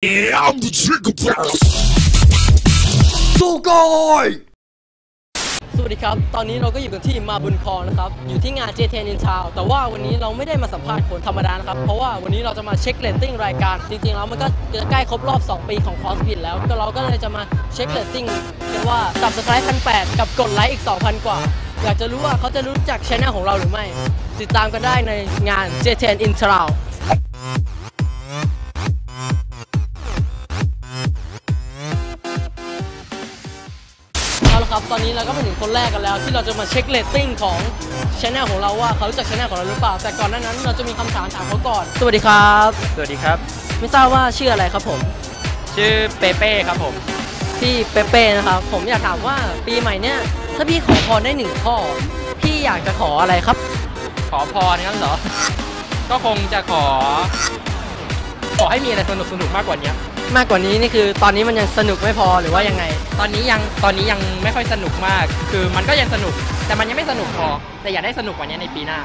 Yeah, I'm the trigger boss. สู้ก้อยสวัสดีครับ ตอนนี้เราก็อยู่กันที่มาบุญคอนะครับ อยู่ที่งาน JT in Town แต่ว่าวันนี้เราไม่ได้มาสัมภาษณ์คนธรรมดานะครับ เพราะว่าวันนี้เราจะมาเช็คเรตติ้งรายการ จริงๆ แล้วมันก็จะใกล้ครบรอบ 2 ปีของ CrossFit แล้ว ก็เราก็เลยจะมาเช็คเรตติ้งกันว่า subscribe พันแกับกดไลค์อีก 2,000 กว่า อยากจะรู้ว่าเขาจะรู้จักช anel ของเราหรือไม่ ติดตามกันได้ในงาน JT in Town อาละครับตอนนี้เราก็มาถึงคนแรกกันแล้ว ที่เราจะมาเช็คเรตติ้งของช anel ของเราว่าเขารู้จักช anel ของเราหรือเปล่า แต่ก่อนหน้านั้นเราจะมีคำถามถามเขาก่อน สวัสดีครับ สวัสดีครับ ไม่ทราบว่าชื่ออะไรครับผม ชื่อเปเป้ครับผม พี่เปเป้นะครับ ผมอยากถามว่าปีใหม่เนี่ยถ้าพี่ขอพรได้หนึ่งข้อ พี่อยากจะขออะไรครับ ขอพรงั้นเหรอ ก็คงจะขอ ขอให้มีอะไรสนุกสนุกๆมากกว่านี้ มากกว่านี้นี่คือตอนนี้มันยังสนุกไม่พอหรือว่ายังไง ตอนนี้ยังตอนนี้ยังไม่ค่อยสนุกมาก คือมันก็ยังสนุก แต่มันยังไม่สนุกพอ แต่อยากได้สนุกกว่านี้ในปีหน้า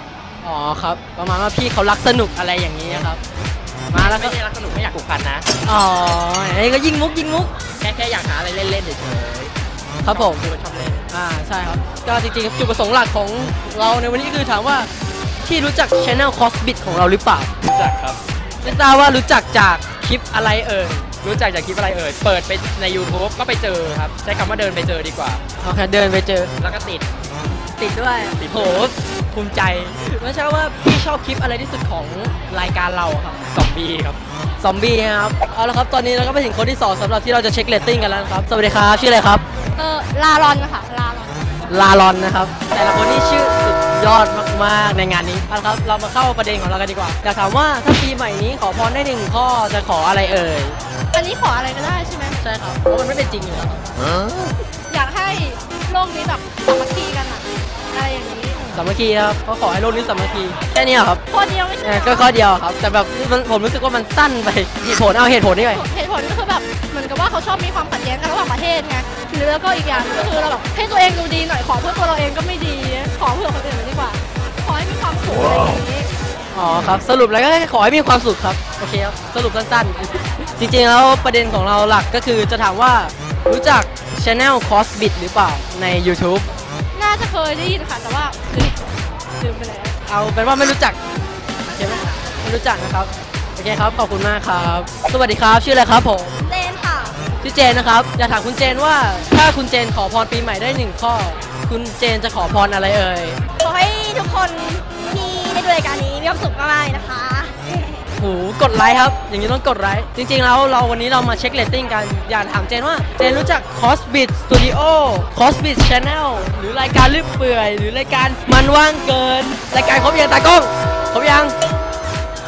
อ๋อครับประมาณว่าพี่เขารักสนุกอะไรอย่างนี้ครับ มาแล้วก็ไม่ใช่รักสนุกไม่อยากผูกพันนะ อ๋อไอ้ก็ยิงมุกยิงมุก แค่แค่อยากหาอะไรเล่นๆเฉยครับผมๆคือคนชอบเล่น อ่าใช่ครับ ก็จริงๆจุดประสงค์หลักของเราในวันนี้คือถามว่าพี่รู้จักช anel Cosbit ของเราหรือเปล่า รู้จักครับ ไม่ทราบว่ารู้จักจากคลิปอะไรเอ่ย รู้จักจากคลิปอะไรเอ่ย เปิดไปใน YouTube ก็ไปเจอครับ ใช้คำว่าเดินไปเจอดีกว่าโอเคเดินไปเจอ แล้วก็ติด ติดด้วยติด โหภูมิใจไม่ใช่ว่าพี่ชอบคลิปอะไรที่สุดของรายการเราครับ ซอมบี้ครับ ซอมบี้ครับ เอาละครับ ตอนนี้เราก็ไปถึงคนที่สองสำหรับที่เราจะเช็คเรตติ้งกันแล้วนะครับ สวัสดีครับ ชื่ออะไรครับ เออลารอนค่ะลารอน ลาลอนนะครับ แต่ละคนนี่ชื่อสุดยอดมากๆในงานนี้เอาละครับ เรามาเข้าประเด็นของเรากันดีกว่า อยากถามว่าถ้าปีใหม่นี้ขอพรได้หนึ่งข้อจะขออะไรเอ่ย อันนี้ขออะไรก็ได้ใช่ไหมใช่ครับเพราะมันไม่เป็นจริงอยู่แล้วอยากให้โลกนี้แบบสามัคคีกันอะอะไรอย่างนี้สามัคคีครับเขาขอให้โลกนี้สามัคคีแค่นี้เหรอครับข้อเดียวไม่ใช่เออเหรก็อข้อเดียวครับ แต่แบบมันผมรู้สึกว่ามันสั้นไปเหตุผลเอาเหตุผลนี่ไปเหตุผลก็คือแบบเหมือนกับว่าเขาชอบมีความขัดแย้งกันระหว่างประเทศไงหรือแล้วก็อีกอย่างก็คือเราแบบให้ตัวเองดูดีหน่อยขอเพื่อตัวเราเองก็ไม่ดี ขอเพื่อคนอื่นเลยดีกว่า ขอให้มีความสุขอะไรอย่างนี้ อ๋อครับ สรุปแล้วก็ขอให้มีความสุขครับ โอเคครับ สรุปสั้นๆ จริงๆแล้วประเด็นของเราหลักก็คือจะถามว่ารู้จัก Channel Cosbit หรือเปล่าใน YouTube น่าจะเคยได้ยินค่ะแต่ว่าลืมลืมไปแล้วเอาเป็นว่าไม่รู้จักโอเคไหมไม่รู้จักนะครับโอเคครับขอบคุณมากครับ สวัสดีครับ ชื่ออะไรครับผมเจนค่ะชื่อเจนนะครับอยากถามคุณเจนว่าถ้าคุณเจนขอพรปีใหม่ได้หนึ่งข้อ คุณเจนจะขอพรอะไรเอ่ยขอให้ทุกคนที่ได้ดูรายการนี้มีความสุขมากๆนะคะโหกดไลค์ครับ อย่างนี้ต้องกดไลค์จริงๆแล้วเราวันนี้เรามาเช็คเรตติ้งกันอยากถามเจนว่า เจนรู้จัก Cosbit Studio Cosbit Channel หรือรายการลืบเปื่อย หรือรายการมันว่างเกิน รายการครบยังตากล้องครบยัง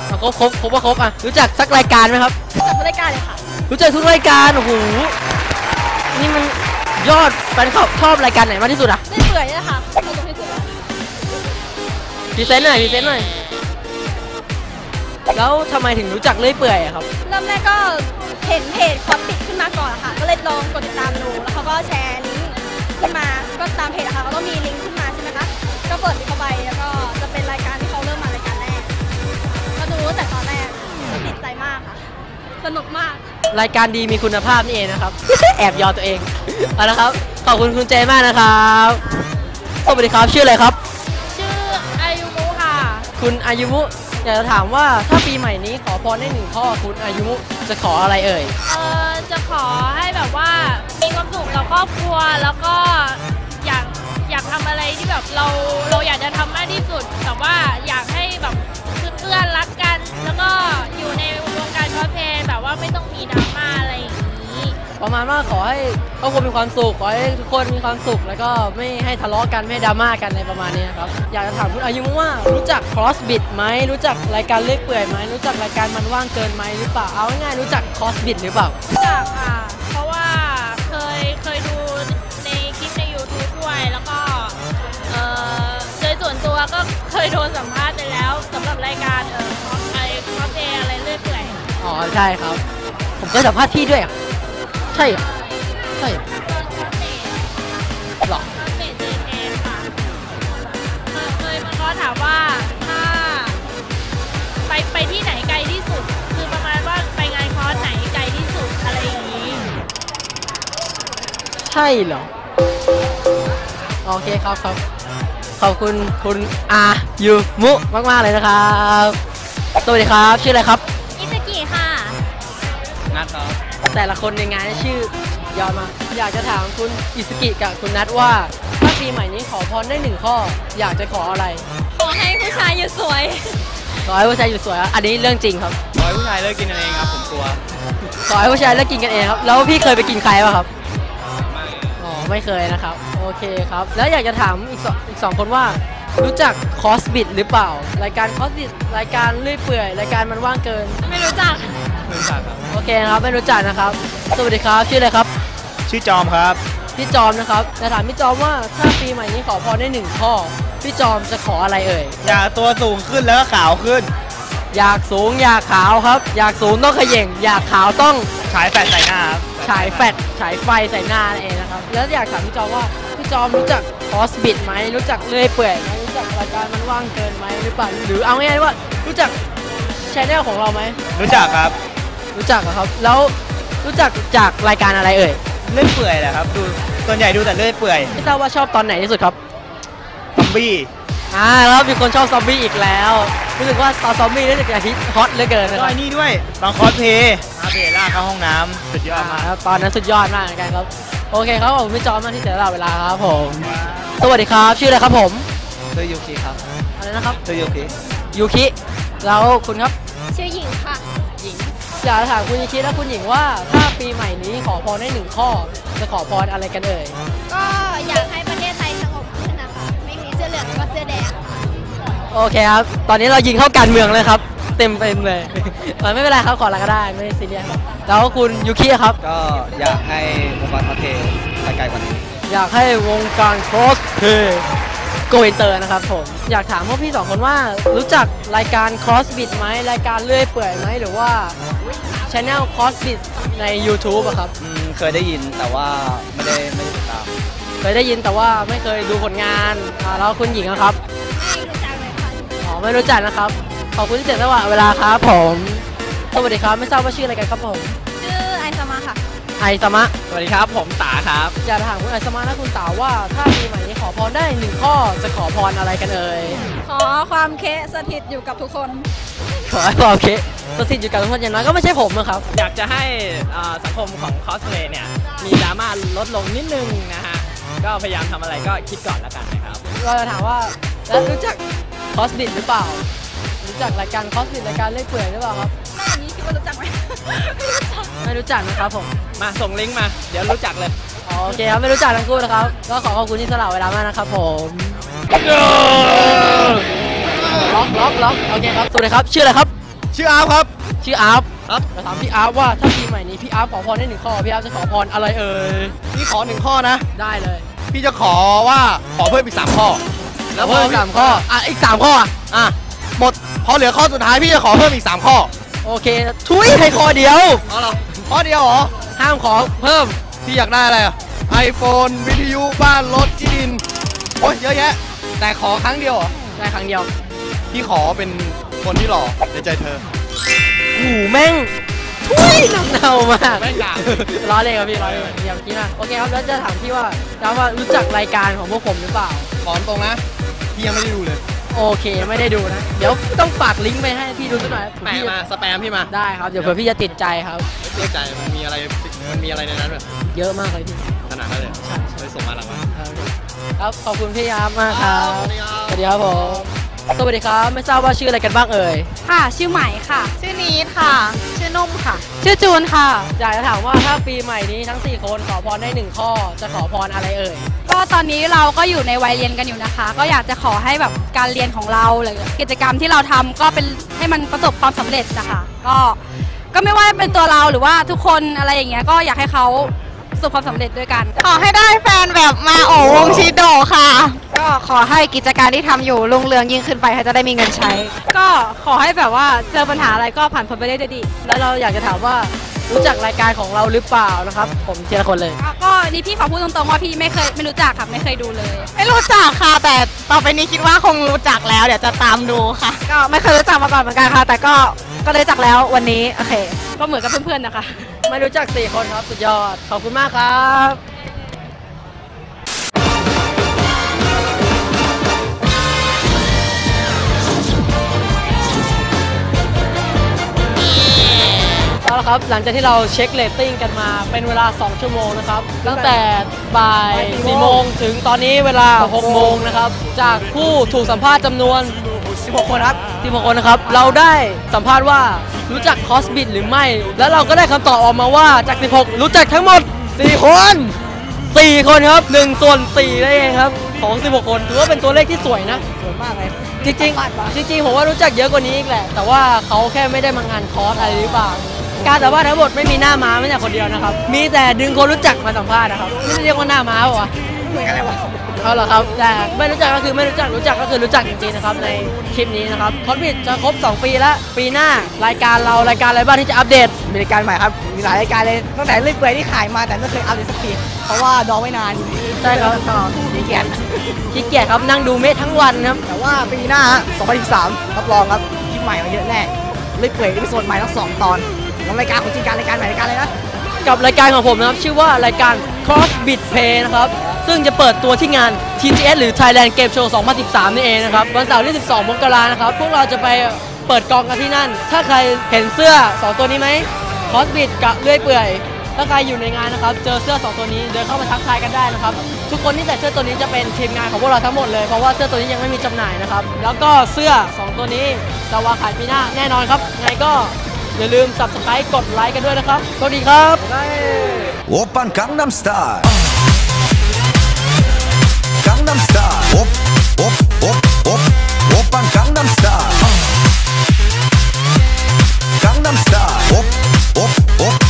อะครบครบครบว่าครบอะรู้จักสักรายการไหมครับจัดรายการเลยค่ะ รู้จักทุกรายการโอ้โหนี่มันยอดแฟนคลับชอบรายการไหนมากที่สุดอะได้เปื่อยนี่แหละค่ะสนุกที่สุดแล้วพรีเซนต์หน่อยพรีเซนต์หน่อย แล้วทำไมถึงรู้จักเลื่อยเปื่อยอะครับ เริ่มแรกก็เห็นเพจคอปปิดขึ้นมาก่อนอะค่ะ ก็เลยลองกดติดตามดู แล้วเขาก็แชร์ลิงก์ขึ้นมา ก็ตามเพจอะค่ะเขาก็มีลิงก์ขึ้นมาใช่ไหมคะ ก็เปิดลิงก์เข้าไปแล้วก็จะเป็นรายการที่เขาเริ่มมารายการแรก ก็ดูตั้งแต่ตอนแรกก็ติดใจมากค่ะ สนุกมาก รายการดีมีคุณภาพนี่เองนะครับ แอบยอตัวเอง เอาละครับ ขอบคุณคุณเจมากนะครับ สวัสดีครับ ชื่ออะไรครับ ชื่ออายุมุค่ะ คุณอายุมุ อยากจะถามว่าถ้าปีใหม่นี้ขอพรได้หนึ่งข้อคุณอายุจะขออะไรเอ่ย เออจะขอให้แบบว่ามีความสุขกับครอบครัวแล้วก็อยากอยากทำอะไรที่แบบเราเราอยากจะทำมากที่สุด แต่ว่า ประมาณว่าขอให้ครอบครัวมีความสุขขอให้ทุกคนมีความสุข แล้วก็ไม่ให้ทะเลาะกันไม่ให้ดราม่ากันในประมาณนี้นะครับอยากจะถามคุณอายุมุว่ารู้จัก crossbit ไหมรู้จักรายการเลื่อยเปื่อยไหมรู้จักรายการมันว่างเกินไหมหรือเปล่าเอาง่ายๆรู้จัก crossbit หรือเปล่ารู้จักค่ะเพราะว่าเคยเคยดูในคลิปใน YouTube ด้วยแล้วก็เออโดยส่วนตัวก็เคยโดนสัมภาษณ์ไปแล้วสำหรับรายการเออคอสไอคอสเพลย์อะไรเรื่อยเปื่อยอ๋อใช่ครับ ผมก็สัมภาษณ์พี่ด้วยอะ ใช่ใช่หรอเบเคยมันก็ถามว่าถ้าไปไปที่ไหนไกลที่สุด คือประมาณว่าไปงานคอร์สไหนไกลที่สุดอะไรอย่างนี้ ใช่เหรอ โอเคครับครับขอบคุณคุณอายูมุมากมากเลยนะครับ สวัสดีครับ ชื่ออะไรครับ อิสกิค่ะนัดครับ แต่ละคนในงานนี่ชื่อยอดมากอยากจะถามคุณอิสกิกับคุณนัทว่า ถ้าปีใหม่นี้ขอพรได้หนึ่งข้อ อยากจะขออะไร ขอให้ผู้ชายอยู่สวย ขอให้ผู้ชายอยู่สวยครับอันนี้เรื่องจริงครับ ขอให้ผู้ชายเลิกกินกันเองครับผมกลัว ขอให้ผู้ชายเลิกกินกันเองครับ แล้วพี่เคยไปกินใครป่ะครับ อ๋อไม่เคยนะครับ โอเคครับ แล้วอยากจะถามอีกสองอีกสองคนว่ารู้จักคอสบิดหรือเปล่า รายการคอสบิดรายการเลื่อยเปื่อย รายการมันว่างเกิน ไม่รู้จัก ไม่รู้จักครับ โอเคนะครับไม่รู้จักนะครับ สวัสดีครับชื่ออะไรครับชื่อจอมครับ พี่จอมนะครับจะถามพี่จอมว่าถ้าปีใหม่นี้ขอพรได้หนึ่งข้อ พี่จอมจะขออะไรเอ่ยอยากตัวสูงขึ้นแล้วก็ขาวขึ้น อยากสูงอยากขาวครับ อยากสูงต้องเขย่งอยากขาวต้องฉายแฟลชใส่หน้าครับฉายแฟลชฉายไฟใส่หน้านั่นเองนะครับ แล้วอยากถามพี่จอมว่าพี่จอมรู้จักคอสบิดไหมรู้จักเลื่อยเปื่อยไหมรู้จักรายการมันว่างเกินไหมหรือเปล่าหรือเอาง่ายๆว่ารู้จักชแนลของเราไหมรู้จักครับ รู้จักเหรอครับ แล้วรู้จักจากรายการอะไรเอ่ย เลื่อยเปื่อยแหละครับดูส่วนใหญ่ดูแต่เลื่อยเปื่อยไม่ทราบว่าชอบตอนไหนที่สุดครับซอมบี้อ่าแล้วมีคนชอบซอมบี้อีกแล้วรู้สึกว่าตอนซอมบี้รู้สึกจะฮิตฮอตเหลือเกินนะก็ครับไอ้นี่ด้วยตอนคอสเพลย์อาเบล่าเข้าห้องน้ำสุดยอดมาก อ่าตอนนั้นสุดยอดมากเหมือนกันครับ โอเคครับผมพี่จอมมากที่เสียสละเวลาครับผม สวัสดีครับ ชื่ออะไรครับผมชื่อยูคิครับอะไรนะครับชื่อยูคิยูคิแล้วคุณครับชื่อหญิงค่ะหญิง อยากจะถามคุณยูคิและคุณหญิงว่า ถ้าปีใหม่นี้ขอพรได้หนึ่งข้อ จะขอพรอะไรกันเอ่ย ก็อยากให้ประเทศไทยสงบขึ้นนะคะ ไม่มีเสื้อเหลืองแล้วก็เสื้อแดง โอเคครับ ตอนนี้เรายิงเข้าการเมืองเลยครับ เต็มเต็มเลยเออไม่เป็นไรครับขออะไรก็ได้ไม่ซีเรียสครับแล้วคุณยูคิครับ ก็อยากให้วงการคอสเพลย์ไปไกลกว่านี้ อยากให้วงการครอสเพย์โกอินเตอร์นะครับผมอยากถามพวกพี่สองคนว่ารู้จักรายการครอสบิดไหมรายการเลื่อยเปื่อยไหมหรือว่า ช anel ครอสบิดใน YouTube อะครับ อืมเคยได้ยินแต่ว่าไม่ได้ไม่ได้ติดตาม เคยได้ยินแต่ว่าไม่เคยดูผลงานอ่าแล้วคุณหญิงอะครับไม่รู้จักเลยค่ะอ๋อไม่รู้จักนะครับ ขอบคุณที่เสียสละเวลาครับผมสวัสดีครับไม่ทราบว่าชื่ออะไรกันครับผม ชื่อไอซามาค่ะ ไอสมะสวัสดีครับ ผมตาครับอยากถามคุณไอสมะและคุณสาวว่า ถ้าปีใหม่นี้ขอพรได้หนึ่งข้อจะขอพรอะไรกันเอ่ยขอความเคะสถิตอยู่กับทุกคน ขอให้ความเคประสิทธิ์อยู่กับทุกคนอย่างน้อยก็ไม่ใช่ผมนะครับ อยากจะให้อ่าสังคมของคอสเพลย์เนี่ย มีดราม่าลดลงนิดนึงนะฮะ ก็พยายามทำอะไรก็คิดก่อนแล้วกันนะครับ เราจะถามว่าแล้วรู้จักคอสบิดหรือเปล่า รู้จักรายการคอสบิดรายการเล่อยเปื่อยหรือเปล่าครับหน้าอย่างนี้คิดว่ารู้จักไหมไม่รู้จักนะครับผม มาส่งลิงก์มา เดี๋ยวรู้จักเลยอ๋อโอเคครับไม่รู้จักทั้งคู่นะครับ ก็ขอขอบคุณที่สละเวลามากนะครับผม ล็อกล็อกล็อกโอเคครับสวัสดีครับชื่ออะไรครับ ชื่ออาร์ฟครับ ชื่ออาร์ฟครับจะถามพี่อาร์ฟว่าถ้าปีใหม่นี้พี่อาร์ฟขอพรได้หนึ่งข้อพี่อาร์ฟจะขอพรอะไรเอ่ยพี่ขอหนึ่งข้อนะ ได้เลย พี่จะขอว่าขอเพิ่มอีกสามข้อ แล้วเพิ่มสามข้ออะอีกสามข้ออะอะหมดพอเหลือข้อสุดท้ายพี่จะขอเพิ่มอีกสามข้อ โอเคทุยให้ข้อเดียวอ๋อเหรอข้อเดียวเหรอห้ามขอเพิ่มพี่อยากได้อะไรอะไอโฟนวิทยุบ้านรถที่ดินโอ้ยเยอะแยะแต่ขอครั้งเดียวเหรอได้ครั้งเดียว พี่ขอเป็นคนที่หล่อในใจเธอ หูแม่งทุยน้ำเน่ามากแม่งด่า ล้อเล่นครับพี่ล้อเล่นเดี๋ยวกี้มากโอเคครับแล้วจะถามพี่ว่าถามว่ารู้จักรายการของพวกผมหรือเปล่า ขอตรงนะพี่ยังไม่ได้ดูเลย โอเคไม่ได้ดูนะ เดี๋ยวต้องฝากลิงก์ไปให้พี่ดูสักหน่อยแปะมาสแปมพี่มาได้ครับเดี๋ยวเผื่อพี่จะติดใจครับเชื่อใจมันมีอะไรมันมีอะไรในนั้นแบบเยอะมากเลยพี่ ขนาดนั้นเลยใช่ เลยส่งมาหลังมาครับขอบคุณพี่อาร์มมากครับสวัสดีครับผม สวัสดีครับ ไม่ทราบว่าชื่ออะไรกันบ้างเอ่ย ค่ะ ชื่อใหม่ค่ะ ชื่อนีทค่ะ ชื่อนุ่มค่ะ ชื่อจูนค่ะ อยากจะถามว่าถ้าปีใหม่นี้ทั้ง 4 คนขอพรได้หนึ่งข้อ จะขอพรอะไรเอ่ย ก็ตอนนี้เราก็อยู่ในวัยเรียนกันอยู่นะคะ ก็อยากจะขอให้แบบการเรียนของเราหรือกิจกรรมที่เราทำก็เป็นให้มันประสบความสำเร็จนะคะ ก็ก็ไม่ว่าเป็นตัวเราหรือว่าทุกคนอะไรอย่างเงี้ยก็อยากให้เขา ประสบความสำเร็จด้วยกัน ขอให้ได้แฟนแบบมาโอวงชิโดค่ะ ก็ขอให้กิจการที่ทำอยู่รุ่งเรืองยิ่งขึ้นไปให้จะได้มีเงินใช้ ก็ขอให้แบบว่าเจอปัญหาอะไรก็ผ่านพ้นไปได้ด้วยดี แล้วเราอยากจะถามว่ารู้จักรายการของเราหรือเปล่านะครับ ผมทีละคนเลยอะก็นี่พี่ขอพูดตรงๆว่าพี่ไม่เคยไม่รู้จักค่ะไม่เคยดูเลย ไม่รู้จักค่ะ แต่ต่อไปนี้คิดว่าคงรู้จักแล้ว เดี๋ยวจะตามดูค่ะ ก็ไม่เคยรู้จักมาก่อนเหมือนกันค่ะ แต่ก็ก็ได้รู้จักแล้ววันนี้โอเค ก็เหมือนกับเพื่อนๆนะคะ ไม่รู้จักสี่คนครับ สุดยอด ขอบคุณมากครับเอาละครับ หลังจากที่เราเช็คเลตติ้งกันมาเป็นเวลา 2 ชั่วโมงนะครับ ตั้งแต่บ่าย4โมงถึงตอนนี้เวลา 6 โมงนะครับ จากผู้ถูกสัมภาษณ์จำนวน 16 คนครับ16คนนะครับ เราได้สัมภาษณ์ว่า รู้จักคอสบิดหรือไม่ แล้วเราก็ได้คำตอบออกมาว่าจาก 16 รู้จักทั้งหมด 4 คน 4 คนครับ 1 ส่วน4นั่นเองครับ ของ 16 คนถือว่าเป็นตัวเลขที่สวยนะ สวยมากเลย จริงๆจริงๆผมว่ารู้จักเยอะกว่านี้อีกแหละ แต่ว่าเขาแค่ไม่ได้มางานคอร์สอะไรหรือเปล่าการสัมภาษณ์ทั้งหมดไม่มีหน้าม้าไม่แต่คนเดียวนะครับ มีแต่ดึงคนรู้จักมาสัมภาษณ์นะครับ ไม่ได้เรียกว่าหน้าม้าป่ะวะ เหมือนอะไรวะเอาเหรอครับแต่ไม่รู้จักก็คือไม่รู้จักรู้จักก็คือรู้จักจริงๆนะครับในคลิปนี้นะครับคอนบิดจะครบ 2 ปีแล้ว ปีหน้ารายการเรารายการอะไรบ้างที่จะอัปเดตมีรายการใหม่ครับมีหลายรายการเลยตั้งแต่เรื่อยเปื่อยที่ขายมาแต่ไม่เคยอัพเลยสักทีเพราะว่าดองไว้นานใช่ครับขี้เกียจขี้เกียจครับนั่งดูเมฆทั้งวันครับแต่ว่าปีหน้าฮะ2013รับรองครับคลิปใหม่มาเยอะแน่เรื่อยเปื่อยที่โซนใหม่ทั้งสองตอนแล้วรายการของจริงการรายการใหม่รายการอะไรนะกับรายการของผมนะครับ ชื่อว่ารายการ Cross Bit Play นะครับ ซึ่งจะเปิดตัวที่งาน TGS หรือ Thailand Game Show 2013 นี่เองนะครับ วันเสาร์ที่ 12 มกรานะครับ พวกเราจะไปเปิดกองกันที่นั่น ถ้าใครเห็นเสื้อ 2 ตัวนี้ไหมคอสบิดกับเลื่อยเปื่อย ถ้าใครอยู่ในงานนะครับ เจอเสื้อ 2 ตัวนี้เดินเข้ามาทักทายกันได้นะครับ ทุกคนที่ใส่เสื้อตัวนี้จะเป็นทีมงานของพวกเราทั้งหมดเลย เพราะว่าเสื้อตัวนี้ยังไม่มีจำหน่ายนะครับ แล้วก็เสื้อ 2 ตัวนี้จะวางขายปีหน้าแน่นอนครับ ไงก็อย่าลืม subscribe กดไลค์กันด้วยนะครับ สวัสดีครับ Open ากังนัม Style Gangnam Style. Op, op, op, op Oppan Gangnam Style. Uh. Gangnam Style. Op, op, op